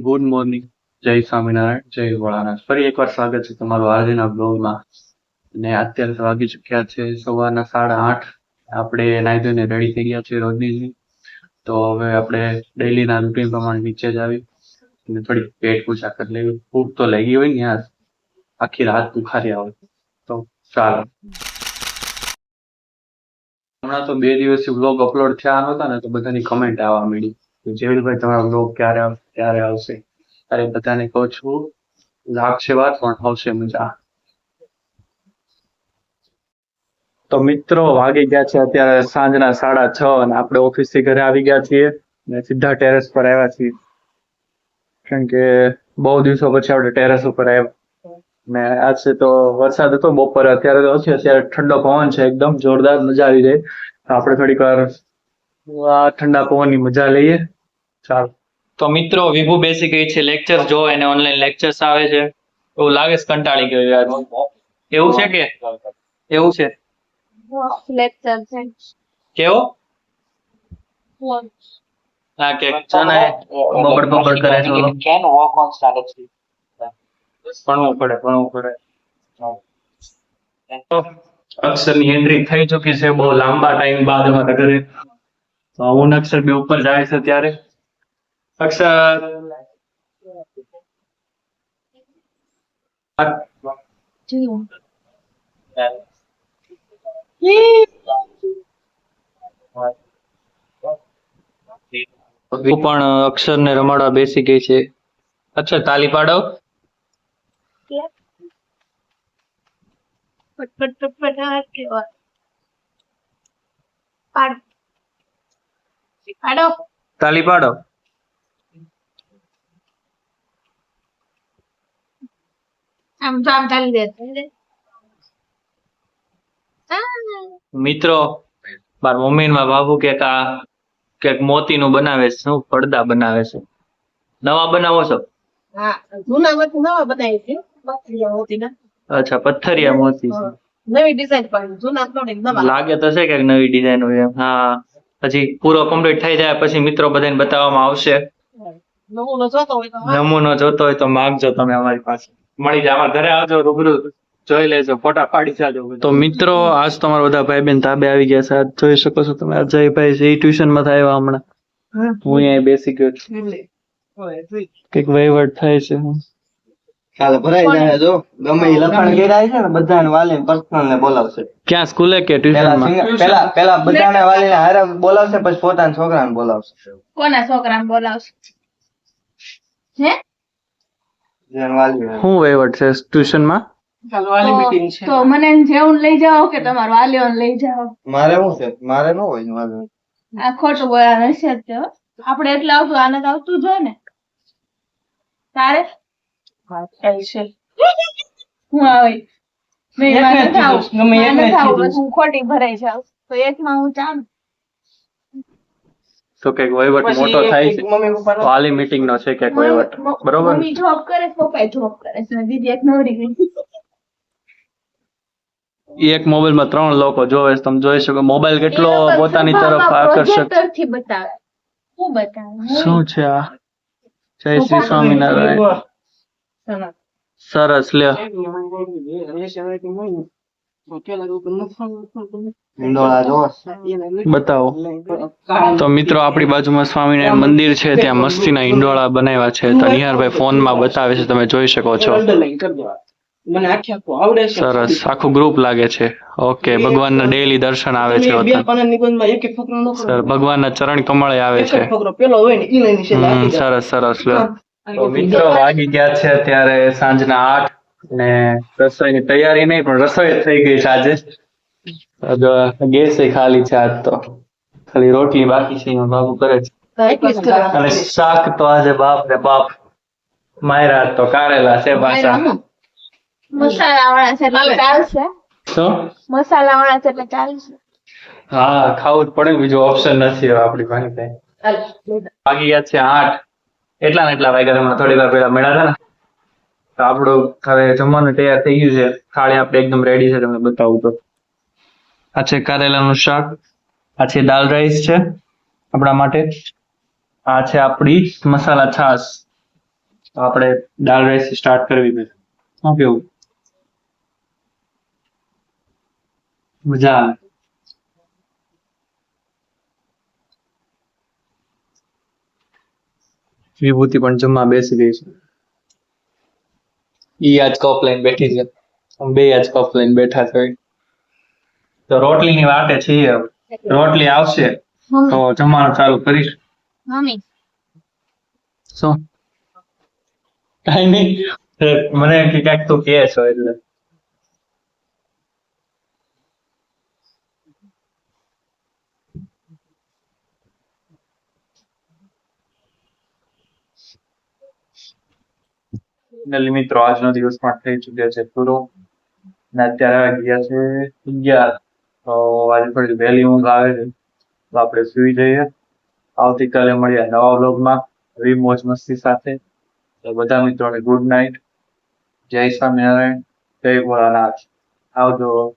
Good morning જય સ્વામિનારાયણ જય ભોળાનાથ ફરી એકવાર સ્વાગત છે તમારું આજના બ્લોગમાં ને અત્યારે વાગી ચૂક્યા છે સવારના સાડા આઠ. આપણે નાહી ધોઈને રેડી થઈ ગયા છે રોજની. તો હવે આપણે ડેલીના રૂટીન પ્રમાણે નીચે જ આવી. અને થોડી પેટ પૂજા કરી લેવી. ભૂખ તો લાગી હોય ને યાર. આખી રાત ભૂખારી આવે. તો ચાલો. હમણાં તો બે દિવસથી બ્લોગ અપલોડ થયા નહોતા ને તો બધાની કમેન્ટ આવવા મળી જેવીલભાઈ તમારો બ્લોગ ક્યારે ક્યારે આવશે? અરે, બધાને કહું છું, લાગશે વાત, પણ આવશે મજા. તો મિત્રો, વાગી ગયા છે અત્યારે સાંજના સાડા છ અને આપણે ઓફિસથી ઘરે આવી ગયા છીએ ને સીધા ટેરેસ પર આવ્યા છીએ. કારણ કે બહુ દિવસો પછી આપણે ટેરેસ ઉપર આવ્યા. ને આજે તો વરસાદ હતો, બપોરે અત્યારે તો છે અત્યારે ઠંડો પવન છે, એકદમ જોરદાર મજા આવી જાય આપણે થોડીક વાર ઠંડા પવનની મજા લઈએ. ચાલો. તો મિત્રો વિભુ બેસી ગઈ છે લેક્ચર જો એને ઓનલાઈન લેક્ચર્સ આવે છે. એવું લાગે છે કંટાળી ગયો યાર. એવું છે કે? એવું છે? લેક્ચર છે. કેવો? હા કે છે બબડ બબડ કરે છે ઓલો. can work on strategy. ભણવું પડે ભણવું પડે. અક્ષર અક્ષરની એન્ટ્રી થઈ ચૂકી છે બહુ લાંબા ટાઈમ બાદ અમારા ઘરે. તો હું ને અક્ષર બે ઉપર જાય છે ત્યારે. અક્ષર પણ અક્ષર ને રમાડવા બેસી ગઈ છે. અક્ષર તાલી પાડો. તાલી પાડો. આમ તો આમ ચાલી દે મિત્રો મારા મમ્મી માં બાબુ કે આ મોતી નું બનાવે છે શું પડદા બનાવે છે? નવા બનાવો છો? હા જૂના માંથી નવા બનાવી છે. પથ્થરિયા મોતીના. અચ્છા પથ્થરિયા મોતી છે. નવી ડિઝાઇન પણ જૂના થોડી નવા. લાગે તો છે કે નવી ડિઝાઇન હોય એમ. હા. પછી પૂરો કમ્પ્લીટ થઈ જાય પછી મિત્રો બધાને બતાવવામાં આવશે. નમૂનો જોતો હોય તો હા. નમૂનો જોતો હોય તો માંગજો તમે અમારી પાસે. મળી જાય. અમારા ઘરે આવજો રૂબરૂ જોઈ લેજો ફોટા પાડી જાજો તો મિત્રો આજ તમારા બધા ભાઈ બેન તાબે આવી ગયા છે. આજ જોઈ શકો છો તમે અજયભાઈ છે એ ટ્યુશનમાં આવ્યા હમણાં. હું. અહીંયા બેસી ગયો છું. કંઈક વહીવટ થાય છે. કાલે ભરાઈ જાય જો. ગમે એ લખાણ કર્યા છે ને બધાને વાલી પર્સનલ ને બોલાવશે. ક્યાં સ્કૂલે કે ટ્યુશનમાં પેલા પેલા બધાને વાલીને હારે બોલાવશે પછી પોતાના છોકરાને બોલાવશે. કોના છોકરાને બોલાવશે હે શું વહીવટ છે? ટ્યુશનમાં કાલ છે. તો મને જેવું લઈ જાઓ કે તમારા વાલીઓને લઈ જાઓ? મારે શું છે? મારે ન હોય ને આ ખોટું બોલા નશે જ તે. હો. આપણે એટલે આવતું આને તો આવતું જ હોય ને. તારે? છે. હું આવે. મેં હું ખોટી ભરાઈ જાઉં. તો એકમાં હું ચાલું તો કંઈક વહીવટ મોટો થાય છે વાલી મીટિંગ નો છે કંઈક વહીવટ બરોબર મમ્મી જોબ કરે છે પપ્પા જોબ કરે છે દીદી એક નવરી ગઈ એક મોબાઈલમાં ત્રણ લોકો જોવે તમે જોઈ શકો મોબાઈલ કેટલો પોતાની તરફ આકર્ષક શું બતાવે શું છે આ જય શ્રી સ્વામિનારાયણ સરસ લ્યો બતાવો. તો મિત્રો આપણી બાજુમાં સ્વામિનારાયણ મંદિર છે ત્યાં મસ્તીના હિંડોળા બનાવ્યા છે. તો નિહારભાઈ ફોનમાં બતાવે છે તમે જોઈ શકો છો. મને આખી આખું આવડે છે. સરસ આખું ગ્રુપ લાગે છે. ઓકે ભગવાનના ડેલી દર્શન આવે છે બે વતન. પાના નિબંધમાં એક એક ફકરો નો સર ભગવાનના ચરણ કમળે આવે છે જ ફકરો પેલો હોય ને ઈ લઈને છેલ્લે હમ, સરસ સરસ મિત્રો વાગી ગયા છે અત્યારે સાંજના આઠ. ને રસોઈની તૈયારી નહીં પણ રસોઈ થઈ ગઈ છે આજે. ગેસ ખાલી છે આજ તો. ખાલી રોટલી બાકી છે એમાં બાબુ કરે છે. અને શાક તો આજે બાપ ને બાપ માયરા તો કારેલા છે પાછા. મસાલા વાળા છે એટલે ચાલશે. શું? મસાલા વાળા છે એટલે ચાલશે. હા ખાવું જ પડે બીજો ઓપ્શન નથી હવે આપણી પાસે. વાગી ગયા છે આઠ. એટલા ને એટલા વાગ્યા થોડી વાર પેલા મળ્યા હતા ને? તો હવે જમવાનું તૈયાર થઈ ગયું છે. થાળી આપણે એકદમ રેડી છે તમને બતાવું તો. આ છે કારેલાનું શાક, આ છે દાલ રાઈસ છે આપણા માટે. આ છે આપણી મસાલા છાશ. આપણે દાલ રાઈસ સ્ટાર્ટ કરવી પડે શું કેવું? મજા આવે. વિભૂતિ પણ જમવા બેસી ગઈ છે. ઈ આજ કપ લઈને બેઠી છે. બે આજ કપ લઈને બેઠા છે. તો રોટલી ની વાટે છીએ રોટલી આવશે. તો જમવાનું ચાલુ કરીશ. મમ્મી શું? કઈ નહીં. મને કે ક્યાંક તું કે છો એટલે. Finally મિત્રો, આજનો દિવસ પણ થઈ ચુક્યો છે પૂરો. ને અત્યારે ગયા છે અગિયાર. તો આજે થોડી વહેલી ઊંઘ આવે છે. તો આપણે સુઈ જઈએ. આવતીકાલે મળીએ નવા વ્લોગમાં. નવી મોજ મસ્તી સાથે. તો બધા મિત્રોને ગુડ નાઇટ જય સ્વામિનારાયણ. જય ભોળાનાથ. આવજો.